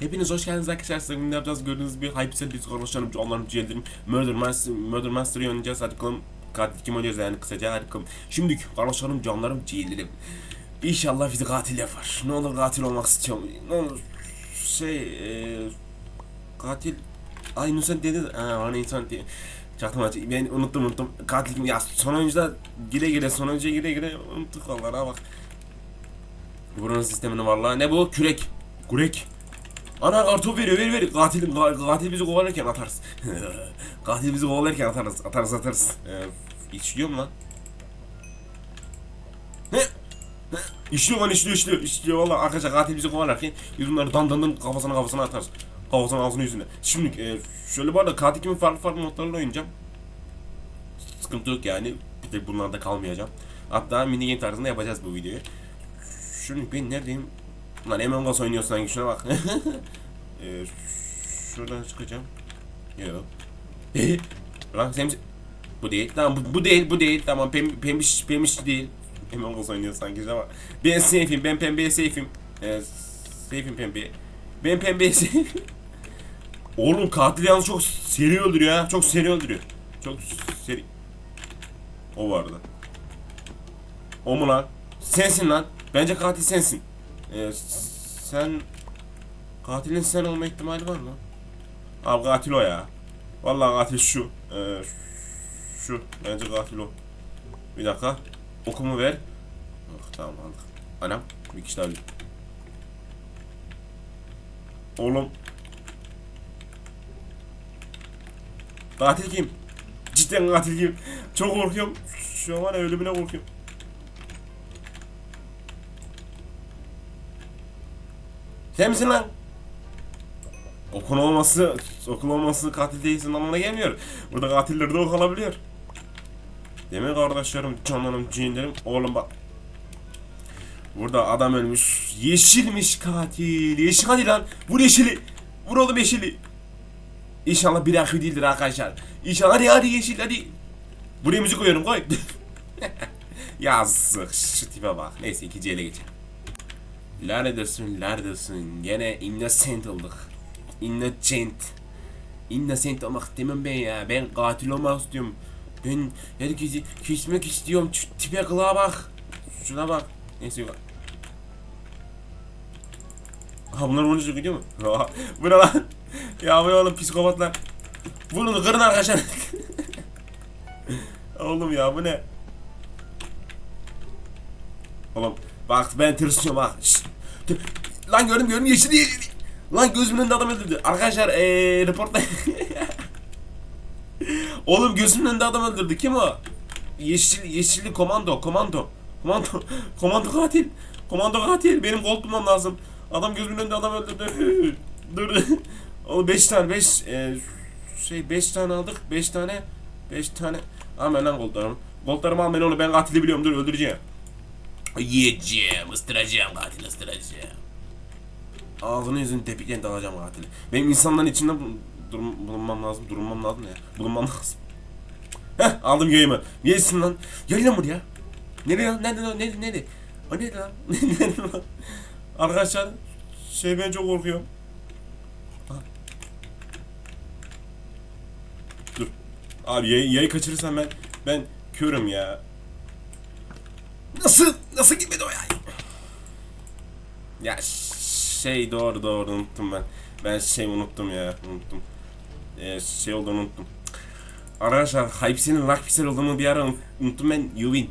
Hepiniz hoş geldiniz arkadaşlar. Sizinle ne yapacağız? Gördüğünüz gibi Hypixel biz konuşalım. Onların ciğerlerim. Murder Master, Murder Master'ı oynayacağız. Hadi bakalım. Katil kim oynuyoruz yani kısaca. Hadi bakalım. Şimdi konuşalım canlarım ciğerlerim. İnşallah bizi katil yapar. Ne olur katil olmak istiyorum. Ne olur şey e, katil Ay Nusant dedi. Ha, bana insan diye. Çaktım açı. Ben unuttum unuttum. Katil kim? Ya sonuncuda gire gire sonuncuya gire gire unuttuk vallahi bak. Buranın sistemini vallahi. Ne bu? Kürek. Kürek. Ana kartopu veriyor ver ver. Katil, ka- katil bizi kovalarken atarız. katil bizi kovalarken atarız. Atarız atarız. Ee, içiyor mu lan? Ne? İşliyor lan işliyor işliyor işliyor valla arkadaşlar katil bizi kovalarken biz bunları dan dan dan kafasına kafasına atarız. Kafasına ağzına yüzüne. Şimdi e, şöyle bu arada katil kimin farklı farklı modlarıyla oynayacağım. Sıkıntı yok yani. Bir de bunlarda kalmayacağım. Hatta mini game tarzında yapacağız bu videoyu. Şimdi ben neredeyim? Lan Among Us oynuyor sanki şuna bak. ee, şuradan çıkacağım. Yok. Lan sen bu değil. Tamam bu, bu değil bu değil. Tamam pem, pembiş pembiş değil. Among Us oynuyor sanki bak. Ben safe'im ben pembeye safe'im. Ee, safe'im pembeye. Ben pembeye safe'im. Oğlum katil yalnız çok seri öldürüyor ha. Çok seri öldürüyor. Çok seri. O vardı. O mu lan? Sensin lan. Bence katil sensin. Ee, sen katilin sen olma ihtimali var mı? Abi katil o ya. Vallahi katil şu. Ee, şu. Bence katil o. Bir dakika. Okumu ver. Oh, tamam aldık. Anam. Bir kişi daha. Oğlum. Katil kim? Cidden katil kim? Çok korkuyorum. Şu an var ya ölümüne korkuyorum. Sen misin lan? Okul olması, okul olması katil değilsin anlamına gelmiyor. Burada katiller de ok alabiliyor. Değil mi kardeşlerim, canlarım, cinlerim? Oğlum bak. Burada adam ölmüş. Yeşilmiş katil. Yeşil hadi lan. Vur yeşili. Vur oğlum yeşili. İnşallah bir akı değildir arkadaşlar. İnşallah hadi hadi yeşil hadi. Buraya müzik koyuyorum koy. Yazık şu tipe bak. Neyse ikinci ele geçelim. Neredesin, neredesin? Gene innocent olduk. Innocent. Innocent olmak demem ben ya. Ben katil olmak istiyorum. Ben herkesi kesmek istiyorum. Şu tipe kılığa bak. Şuna bak. Neyse yok. Ha bunlar onu gidiyor mu? bu ne lan? Ya bu oğlum psikopatlar. Vurun kırın arkadaşlar. oğlum ya bu ne? Oğlum bak ben tırsıyorum ha. Şşt. Tı- Lan gördüm gördüm yeşil yeşil. Lan gözümün önünde adam öldürdü. Arkadaşlar eee reportla. Oğlum gözümün önünde adam öldürdü. Kim o? Yeşil yeşilli komando komando. Komando komando katil. Komando katil. Benim gol bulmam lazım. Adam gözümün önünde adam öldürdü. Dur. Oğlum 5 tane 5 şey 5 tane aldık. 5 tane 5 tane. Aman lan goldlarım. Goldlarımı al ben onu ben katili biliyorum. Dur öldüreceğim. Yiyeceğim, ıstıracağım katil ıstıracağım. Ağzını yüzünü tepikle dalacağım katili. Benim insanların içinde durum, bulunmam lazım, durmam lazım ya. Bulunmam lazım. Heh, aldım yayımı. Yesin lan. Gel lan buraya. Nereye lan? Nerede lan? Nerede? Nerede? O lan? nerede lan? Arkadaşlar, şey ben çok korkuyorum. Dur. Abi yayı, yayı kaçırırsam ben, ben körüm ya. Nasıl? Nasıl gitmedi o ya? Ya şey doğru doğru unuttum ben. Ben şey unuttum ya unuttum. Ee, şey olduğunu unuttum. Arkadaşlar Hype'sinin Luck Pixel olduğunu bir ara unuttum ben Yuvin.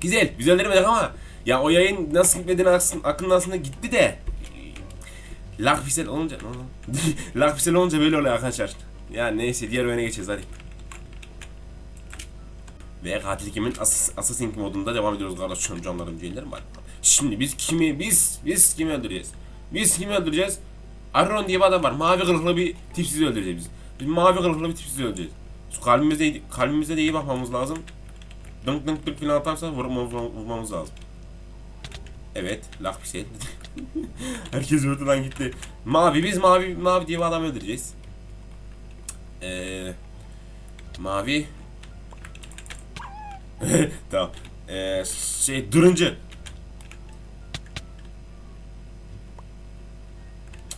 Güzel. Güzel demedik ama ya o yayın nasıl gitmediğini aklımda aslında gitti de. Luck Pixel olunca ne oldu? Luck Pixel olunca böyle oluyor arkadaşlar. Ya neyse diğer oyuna geçeceğiz hadi. Ve katil kimin Assas- Assassin modunda devam ediyoruz kardeşlerim canlarım ciğerlerim var. Şimdi biz kimi biz biz kimi öldüreceğiz? Biz kimi öldüreceğiz? Aron diye bir adam var. Mavi kılıklı bir tipsiz öldüreceğiz biz. Biz mavi kılıklı bir tipsiz öldüreceğiz. Şu kalbimize, kalbimize de iyi bakmamız lazım. Dınk dınk dınk falan atarsa vurmamız, vurmamız lazım. Evet, laf bir şey. Herkes ortadan gitti. Mavi, biz mavi, mavi diye bir adam öldüreceğiz. Eee... Mavi, tamam. Ee, şey duruncu.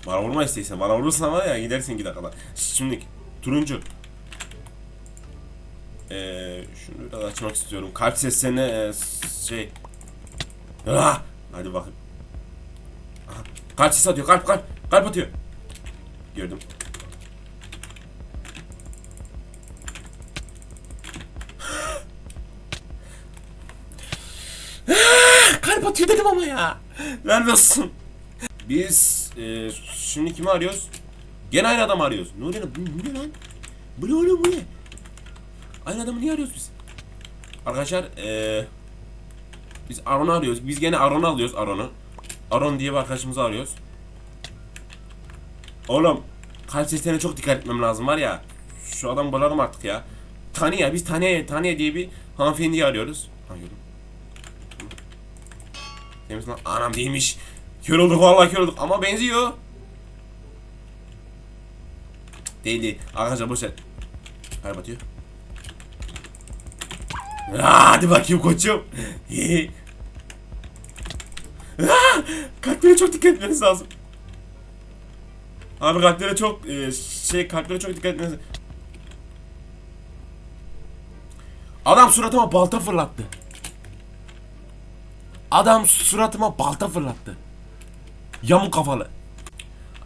Bana vurma isteysen. Bana vurursan var ya gidersin iki dakikada. Şimdi turuncu. Ee, şunu biraz açmak istiyorum. Kalp seslerine e, şey. Ah! Hadi bakın. Aha, Kalp sesi atıyor. Kalp kalp. Kalp atıyor. Gördüm. Atıyor dedim ama ya. Ver. Biz e, şimdi kimi arıyoruz? Gene aynı adamı arıyoruz. Ne oluyor? Bu, ne lan? Bu ne oğlum bu ne? Aynı adamı niye arıyoruz biz? Arkadaşlar e, biz Aron'u arıyoruz. Biz gene Aron'u alıyoruz Aron'u. Aron diye bir arkadaşımızı arıyoruz. Oğlum kalp seslerine çok dikkat etmem lazım var ya. Şu adam bulalım artık ya. Taniye biz Taniye Taniye diye bir hanımefendiyi arıyoruz. Ha Demiş lan anam değilmiş. Kör olduk vallahi kör olduk ama benziyor. Değil değil. Arkadaşlar boş ver. Kalp atıyor. Aa, hadi bakayım koçum. Kalplere çok dikkat etmeniz lazım. Abi kalplere çok e, şey kalplere çok dikkat etmeniz Adam suratıma balta fırlattı. Adam suratıma balta fırlattı. Yamuk kafalı.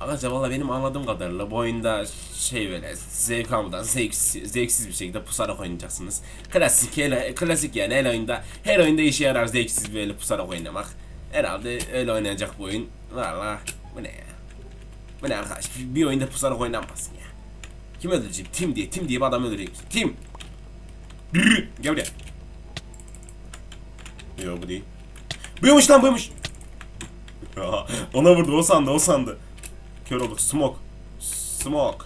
Arkadaşlar valla benim anladığım kadarıyla bu oyunda şey böyle zevk almadan zevksiz, zevksiz bir şekilde pusarak oynayacaksınız. Klasik hele, klasik yani her oyunda her oyunda işe yarar zevksiz böyle pusarak oynamak. Herhalde öyle oynayacak bu oyun. Valla bu ne ya? Bu ne arkadaş? Bir, oyunda pusarak oynanmasın ya. Kim öldürecek? Tim diye. Tim diye bir adam öldürecek. Tim. Gel buraya. Yok bu değil. Buymuş lan buymuş. Ona vurdu o sandı o sandı. Kör olduk. Smoke. Smoke.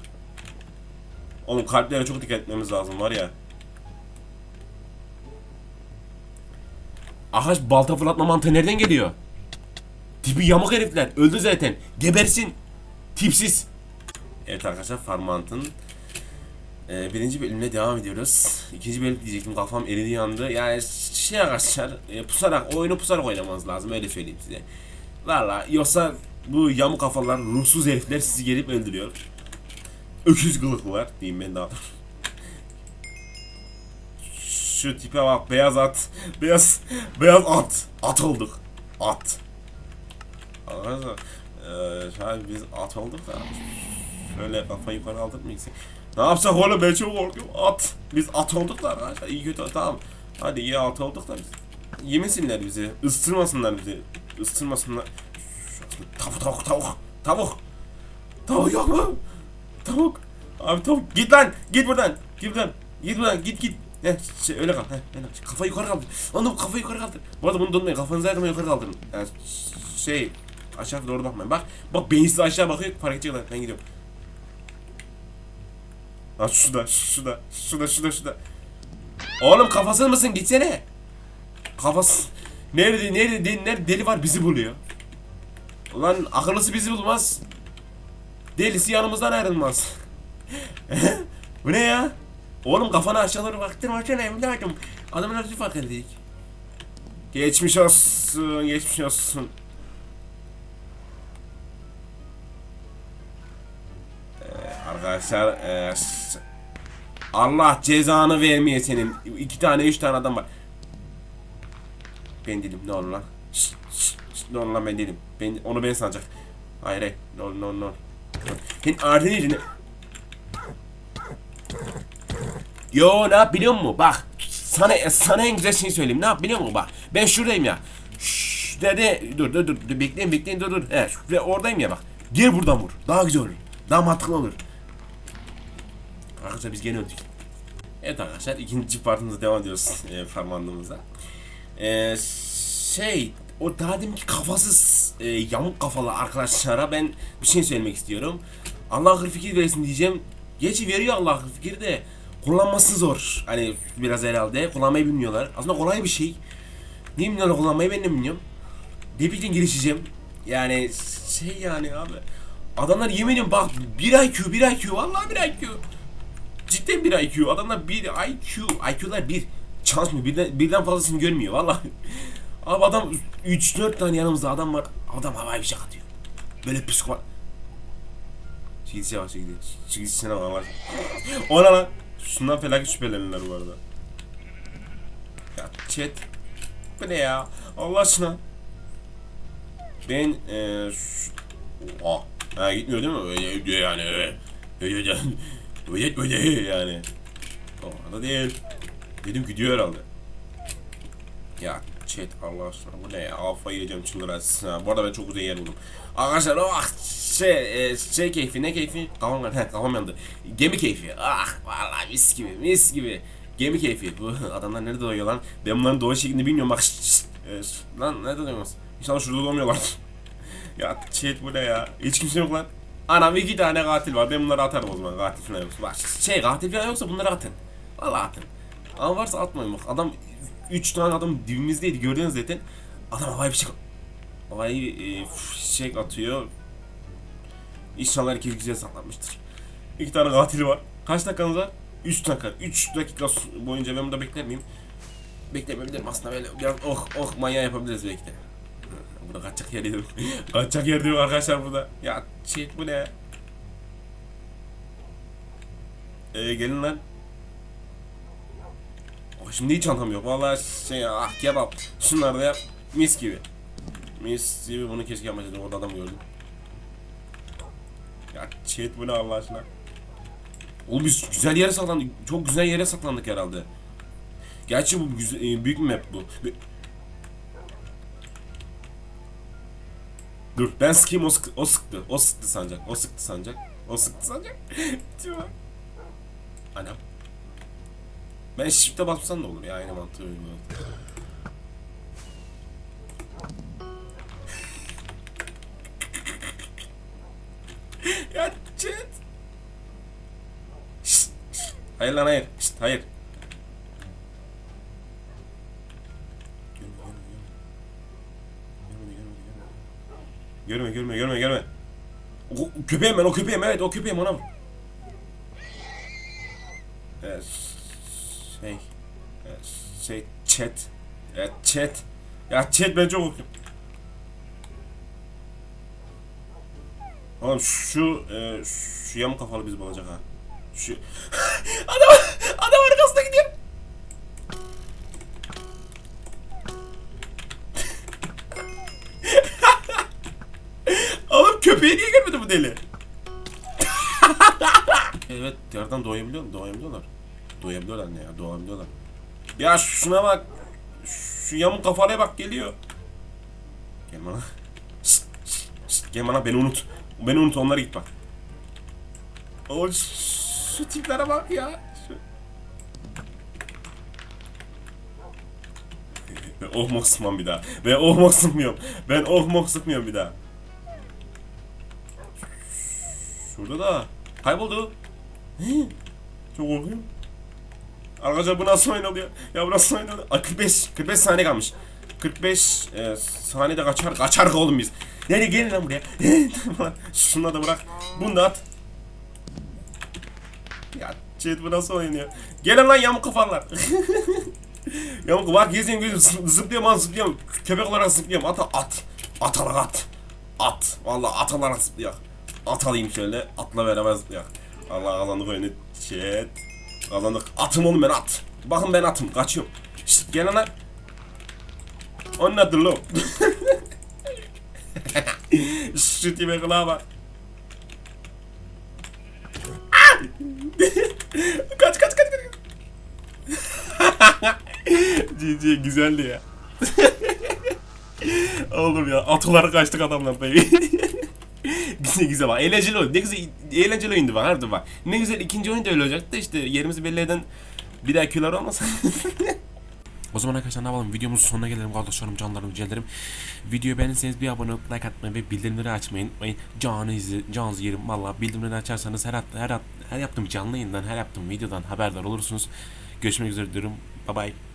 Oğlum kalplere çok dikkat etmemiz lazım var ya. Aha balta fırlatma mantığı nereden geliyor? Tipi yamuk herifler. Öldü zaten. Gebersin. Tipsiz. Evet arkadaşlar Farmant'ın e, birinci bölümüne devam ediyoruz. İkinci bölüm diyecektim kafam eridi yandı. Yani şey arkadaşlar e, pusarak oyunu pusarak oynamanız lazım öyle söyleyeyim size. Valla yoksa bu yamuk kafalar ruhsuz herifler sizi gelip öldürüyor. Öküz kılıklılar diyeyim ben daha. Şu tipe bak beyaz at. Beyaz beyaz at. At olduk. At. Arkadaşlar an biz at olduk da şöyle kafayı yukarı kaldırmayız. Ne yapsak oğlum ben çok korkuyorum. At. Biz at olduk da arkadaşlar. İyi kötü tamam. Hadi iyi at olduk da biz. Yemesinler bizi. Isırmasınlar bizi. Isırmasınlar. Tavuk tavuk tavuk. Tavuk. Tavuk yok mu? Tavuk. Abi tavuk. Git lan. Git buradan. Git buradan. Git buradan. Git git. Heh, şey, öyle kal. Heh, öyle. Kafayı yukarı kaldır. Lan bu kafayı yukarı kaldır. Bu arada bunu donmayın. Kafanızı zaman yukarı kaldırın. Yani şey aşağı doğru bakmayın. Bak. Bak beyinsiz aşağı bakıyor. Fark edecekler. Ben gidiyorum. Ha şurada, şurada, şurada, şurada, şurada. Oğlum kafasız mısın? Gitsene. Kafası. Nerede, nerede, nerede deli var bizi buluyor. Ulan akıllısı bizi bulmaz. Delisi yanımızdan ayrılmaz. Bu ne ya? Oğlum kafana aşağıları baktırma açana evladım. Adamın nasıl fark edecek? Geçmiş olsun, geçmiş olsun. Ee, arkadaşlar, s- Allah cezanı vermeye senin. İki tane, üç tane adam var. Ben dedim ne olur lan. Şşt, şşt, ne olur lan ben dedim. Ben, onu ben sanacak. Hayır hayır. Ne olur ne olur ne olur. Senin ağrın yüzüne. Yo ne yap biliyor musun? Bak sana sana en güzel şeyi söyleyeyim. Ne yap biliyor musun? Bak ben şuradayım ya. Şşş dedi. Dur dur dur. dur bekleyin bekleyin dur dur. He, oradayım ya bak. Gel buradan vur. Daha güzel olur. Daha mantıklı olur. Arkadaşlar biz gene öldük. Evet arkadaşlar ikinci partımıza devam ediyoruz e, farmandığımıza. E, şey o daha deminki kafasız e, yamuk kafalı arkadaşlara ben bir şey söylemek istiyorum. Allah akıl fikir versin diyeceğim. Gerçi veriyor Allah akıl fikir de kullanması zor. Hani biraz herhalde kullanmayı bilmiyorlar. Aslında kolay bir şey. Niye bilmiyorlar kullanmayı ben de bilmiyorum. Depikten girişeceğim. Yani şey yani abi. Adamlar yemin ediyorum bak 1 IQ 1 IQ vallahi 1 IQ. Cidden bir IQ. Adamlar bir IQ. IQ'lar bir. Çalışmıyor. Birden, birden fazlasını görmüyor. Vallahi. Abi adam 3-4 tane yanımızda adam var. Adam havai bir şey atıyor. Böyle psikopat. Şu gidişe bak. Şu gidişine bak Allah. Ona lan. Şundan felaket şüphelenirler bu arada. Ya chat. Bu ne ya? Allah aşkına. Ben eee. Oha. Ha gitmiyor değil mi? Öyle yani. Öyle öyle öyle yani. O da değil. Dedim gidiyor herhalde. Ya chat Allah aşkına bu ne ya? Alfa yiyeceğim çıldırasın ha. Bu arada ben çok güzel yer buldum. Arkadaşlar ah şey e, şey keyfi ne keyfi? Kafam. He, kafam yandı. Gemi keyfi. Ah vallahi mis gibi mis gibi. Gemi keyfi. Bu adamlar nerede doğuyor lan? Ben bunların doğu şeklini bilmiyorum bak. Şşt. E, lan nerede doğuyorsunuz? İnşallah şurada doğmuyorlar. ya chat bu ne ya? Hiç kimse yok lan. Anam iki tane katil var. Ben bunları atarım o zaman katil falan yoksa. Bak şey katil falan yoksa bunları atın. Valla atın. Ama varsa atmayın bak. Adam 3 tane adam dibimizdeydi gördünüz zaten. Adam havaya bir şey havayı e, fişek atıyor. İnşallah herkes güzel saklanmıştır. İki tane katili var. Kaç dakikanız var? 3 dakika. 3 dakika boyunca ben burada bekler miyim? Beklemeyebilirim aslında böyle biraz oh oh manyağı yapabiliriz belki de. Burada kaçacak yer yok. kaçacak yer yok arkadaşlar burada. Ya şey bu ne? Ee, gelin lan. Oh, şimdi hiç çantam yok. Vallahi şey ah kebap. Şunları da yap. Mis gibi. Mis gibi bunu keşke yapmasaydım. Orada adam gördüm. Ya chat bu ne Allah aşkına. Oğlum biz güzel yere saklandık. Çok güzel yere saklandık herhalde. Gerçi bu güzel, e, büyük map bu. Dur ben sıkayım o, sık, o sıktı. O sıktı sancak. O sıktı sancak. O sıktı sancak. Diyor. Anam. Ben shift'e bassan da olur ya aynı mantığı uyguladım. ya chat. Hayır lan hayır. Şşt, hayır. Görme görme görme. O, köpeğim ben o köpeğim evet o köpeğim ona vur. Evet, şey şey chat. Evet chat. Ya chat ben çok okuyorum. Oğlum şu e, şu yamuk kafalı bizi bulacak ha. Şu deli? evet yerden doğabiliyor doğabiliyorlar. Doğabiliyorlar ne ya doğabiliyorlar. Ya şuna bak. Şu yamuk kafalıya bak geliyor. Gel bana. Şşt, şşt, şşt, Gel bana beni unut. Beni unut onlara git bak. O şu tiplere bak ya. Şu... Ben oh mok sıkmam bir daha. Ben oh mok sıkmıyorum. Ben oh mok sıkmıyorum bir daha. Şurada da kayboldu. Hı? Çok korkuyorum. Arkadaşlar bu nasıl oynanıyor? Ya bu nasıl? Aa, 45, 45 saniye kalmış. 45 e, saniyede kaçar, kaçar oğlum biz. Yani gelin lan buraya. Şunu da bırak. Bunu da at. Ya chat bu nasıl oynanıyor? Gelin lan yamuk kafalar. yamuk gezeyim gözüm zı- zıplıyorum lan zıplıyorum. Köpek olarak zıplıyorum. At at. At alarak at. At. Vallahi at alarak zıplıyor. At alayım şöyle. Atla beraber zıplıyor. Allah kazandık oyunu. Chat. Kazandık. Atım oğlum ben at. Bakın ben atım. Kaçıyorum. Şşt gelin lan. Onun adı lo. Şu tipe kulağa bak. Kaç kaç kaç kaç. GG güzeldi ya. Oğlum ya atılara kaçtık adamlar tabii. güzel güzel bak eğlenceli oyun. Ne güzel eğlenceli oyundu bak harbiden bak. Ne güzel ikinci oyun da öyle olacaktı işte yerimizi belli eden bir daha küller olmasa. O zaman arkadaşlar ne yapalım videomuzun sonuna gelelim kardeşlerim canlarım rica Videoyu beğenirseniz bir abone olup like atmayı ve bildirimleri açmayı unutmayın. Canı izle, canınızı yerim valla bildirimleri açarsanız her, her, her yaptığım canlı yayından her yaptığım videodan haberdar olursunuz. Görüşmek üzere diyorum. Bye bye.